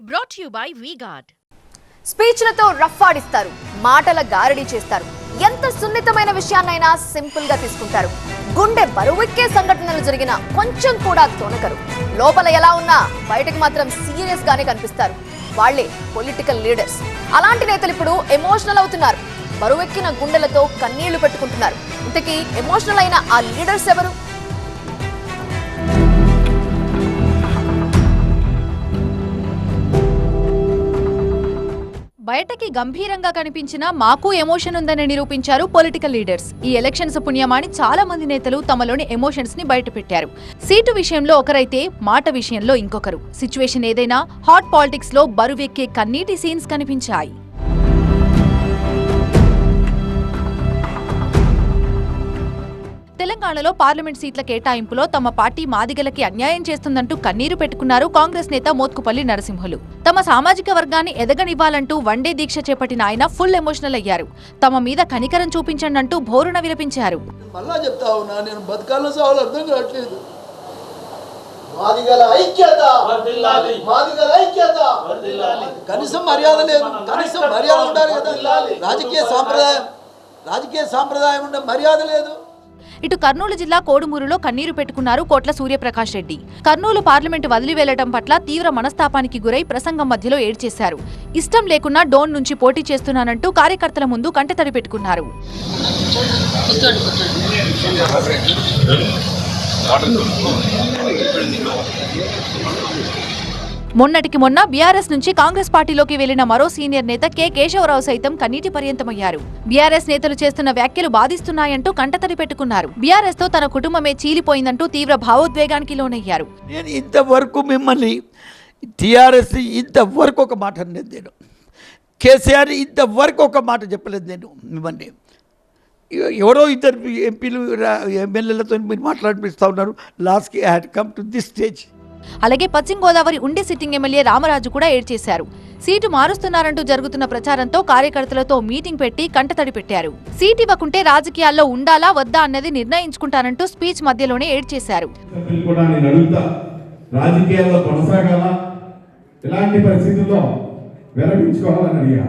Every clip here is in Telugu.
Brought you by V Guard స్పీచ్లతో rough ఆడిస్తారు మాటల గారడీ చేస్తారు. ఎంత సున్నితమైన విషయాన్నైనా సింపుల్గా తీసుకుంటారు. గుండె బరువెక్కే సంఘటనలు జరిగిన కొంచెం కూడా తొనకరు. లోపల ఎలా ఉన్నా బయటకు మాత్రం సీరియస్ గానే కనిపిస్తారు. వాళ్ళే పొలిటికల్ లీడర్స్. అలాంటి నేతలు ఇప్పుడు ఎమోషనల్ అవుతున్నారు. బరువెక్కిన గుండెలతో కన్నీళ్ళు పెట్టుకుంటున్నారు. ఇంతకీ ఎమోషనల్ అయిన ఆ లీడర్స్ ఎవరు? బయటకి గంభీరంగా కనిపించినా మాకు ఎమోషన్ ఉందని నిరూపించారు పొలిటికల్ లీడర్స్. ఈ ఎలక్షన్స్ పుణ్యమాని చాలా మంది నేతలు తమలోని ఎమోషన్స్ని బయటపెట్టారు. సీటు విషయంలో ఒకరైతే మాట విషయంలో ఇంకొకరు. సిచ్యువేషన్ ఏదైనా హాట్ పాలిటిక్స్లో బరువెక్కే కన్నీటి సీన్స్ కనిపించాయి. తెలంగాణలో పార్లమెంట్ సీట్ల కేటాయింపులో తమ పార్టీ మాదిగలకి అన్యాయం చేస్తుందంటూ కన్నీరు పెట్టుకున్నారు కాంగ్రెస్ నేత మోత్కుపల్లి నరసింహులు. తమ సామాజిక వర్గాన్ని ఎదగనివ్వాలంటూ వన్డే దీక్ష చేపట్టిన ఆయన ఫుల్ ఎమోషనల్ అయ్యారు. తమ మీద కనికరం చూపించండి అంటూ భోరున విలపించారు. మళ్ళా చెప్తా ఉన్నా నేను బతకాలను సావాలు అర్థం కావట్లేదు. మాదిగల ఐక్యత. మాదిగల ఐక్యత. కనీసం మర్యాద లేదు. కనీసం మర్యాద ఉండాలి కదా. రాజకీయ సాంప్రదాయం రాజకీయ సాంప్రదాయం ఉండే మర్యాద లేదు. ఇటు కర్నూలు జిల్లా కోడుమూరులో కన్నీరు పెట్టుకున్నారు కోట్ల సూర్యప్రకాష్ రెడ్డి. కర్నూలు పార్లమెంటు వదిలి వెళ్ళడం పట్ల తీవ్ర మనస్తాపానికి గురై ప్రసంగం మధ్యలో ఏడ్చేశారు. ఇష్టం లేకున్నా డోన్ నుంచి పోటీ చేస్తున్నానంటూ కార్యకర్తల ముందు కంటతడి పెట్టుకున్నారు. మొన్నటికి మొన్న బీఆర్ఎస్ నుంచి కాంగ్రెస్ పార్టీలోకి వెళ్ళిన మరో సీనియర్ నేత కె కేశవరావు సైతం కన్నీటి పర్యంతమయ్యారు. బీఆర్ఎస్ నేతలు చేస్తున్న వ్యాఖ్యలు బాధిస్తున్నాయంటూ కంటతడి పెట్టుకున్నారు. బీఆర్ఎస్తో తన కుటుంబమే చీలిపోయిందంటూ తీవ్ర భావోద్వేగానికి లోనయ్యారు. నేను ఇంతవరకు మిమ్మల్ని టీఆర్ఎస్ ఇంతవరకు ఒక మాట అనేది నేను. కేసీఆర్ ఇంతవరకు ఒక మాట చెప్పలేదు నేను మిమ్మల్ని. ఎవరో ఇద్దరు ఎంపీలు ఎమ్మెల్యేలతో మీరు మాట్లాడిపిస్తూ ఉన్నారు. లాస్ట్కి I had come to this stage అలాగే పశ్చిమ గోదావరి ఉండి సిట్టింగ్ ఎమ్మెల్యే రామరాజు కూడా ఏడ్చేశారు. సీటు మారుస్తున్నారంటూ జరుగుతున్న ప్రచారంతో కార్యకర్తలతో మీటింగ్ పెట్టి కంటతడి పెట్టారు. సీట్ ఇవ్వకుంటే రాజకీయాల్లో ఉండాలా వద్దా అన్నది నిర్ణయించుకుంటానంటూ స్పీచ్ మధ్యలోనే ఏడ్చేశారు. రాజకీయాల్లో ఇలాంటి పరిస్థితుల్లో అడిగా.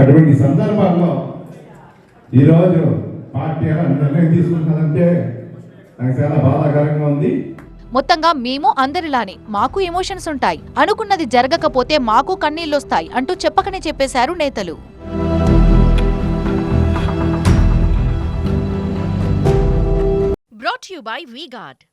అటువంటి సందర్భాల్లో ఈరోజు పార్టీ నిర్ణయం నాకు చాలా బాధాకరంగా ఉంది. మొత్తంగా మేము అందరిలానే మాకు ఎమోషన్స్ ఉంటాయి. అనుకున్నది జరగకపోతే మాకు కన్నీళ్ళొస్తాయి అంటూ చెప్పకనే చెప్పేశారు నేతలు. To you by VGuard.